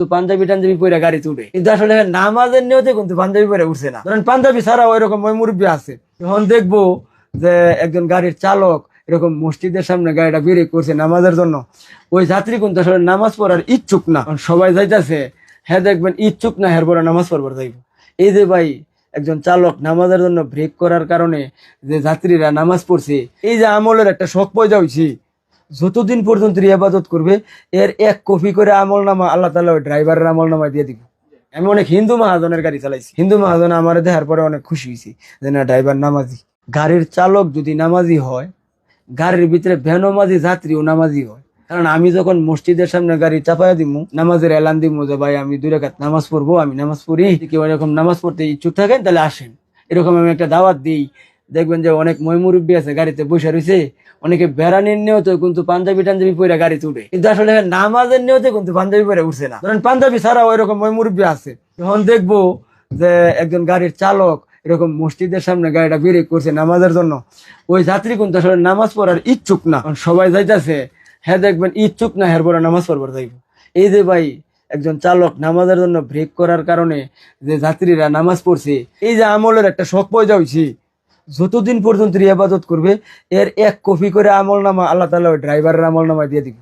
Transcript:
তো পাঞ্জাবি টাঞ্জাবি পরে গাড়িতে উঠে কিন্তু আসলে নামাজের নিয়তে কিন্তু পাঞ্জাবি পরে উঠছে না। ধরেন পাঞ্জাবি ছাড়াও এরকম ওই মুরব্বী আছে। যখন দেখব যে একজন গাড়ির চালক এরকম মসজিদের সামনে গাড়িটা বেরিয়ে করছে নামাজের জন্য। ওই যাত্রী কিন্তু আসলে নামাজ পড়ার ইচ্ছুক না। সবাই যাইতেছে হ্যাঁ দেখবেন ইচ্ছুক না হ্যার পরে নামাজ পড়বার যাইব। এই যে ভাই, একজন চালক নামাজের জন্য ব্রেক করার কারণে যে যাত্রীরা নামাজ পড়ছে, এই যে আমলের একটা শখ পয়দা হয়েছে যতদিন পর্যন্ত ইবাদত করবে, এর এক কপি করে আমল নামা আল্লাহ তালা ড্রাইভারের আমল নামা দিয়ে দিব। আমি অনেক হিন্দু মহাজনের গাড়ি চালাইছি। হিন্দু মহাজন আমার দেখার পরে অনেক খুশি হয়েছি যে, না, ড্রাইভার নামাজি। গাড়ির চালক যদি নামাজি হয়, গাড়ির ভিতরে ভ্যানমাজি যাত্রীও নামাজি হয়। কারণ আমি যখন মসজিদের সামনে গাড়ি চাপাই দিব নামাজের এলান দিব যে, ভাই, আমি দুই রাকাত নামাজ পড়ব, আমি নামাজ পড়ি। কেউ এরকম নামাজ পড়তে ইচ্ছুক থাকেন, তাহলে আসেন। এরকম আমি একটা দাওয়াত দিই। দেখবেন যে অনেক ময়মুরব্বী আছে, গাড়িতে বসে রয়েছে। অনেকে বেড়ানির নিয়ত কিন্তু পাঞ্জাবি টাঞ্জাবি পরে গাড়িতে উঠে। কিন্তু আসলে নামাজের নিয়তে কিন্তু পাঞ্জাবি পরে উঠছে না। ধরেন পাঞ্জাবি ছাড়াও এরকম ময়মুরব্বী আছে। যখন দেখব যে একজন গাড়ির চালক এরকম মসজিদের সামনে গাড়িটা বেরিয়ে করছে নামাজের জন্য, ওই যাত্রী কিন্তু আসলে নামাজ পড়ার ইচ্ছুক না। সবাই যাইতেছে হ্যাঁ দেখবেন ইচ্ছুক না হ্যার পরে নামাজ পড়বার যাইব। এই যে ভাই, একজন চালক নামাজের জন্য ব্রেক করার কারণে যে যাত্রীরা নামাজ পড়ছে, এই যে আমলের একটা শখ পয়দা হয়েছে যতদিন পর্যন্ত ইবাদত করবে, এর এক কপি করে আমল নামা আল্লাহ তালা ওই ড্রাইভারের আমল নামা দিয়ে দিব।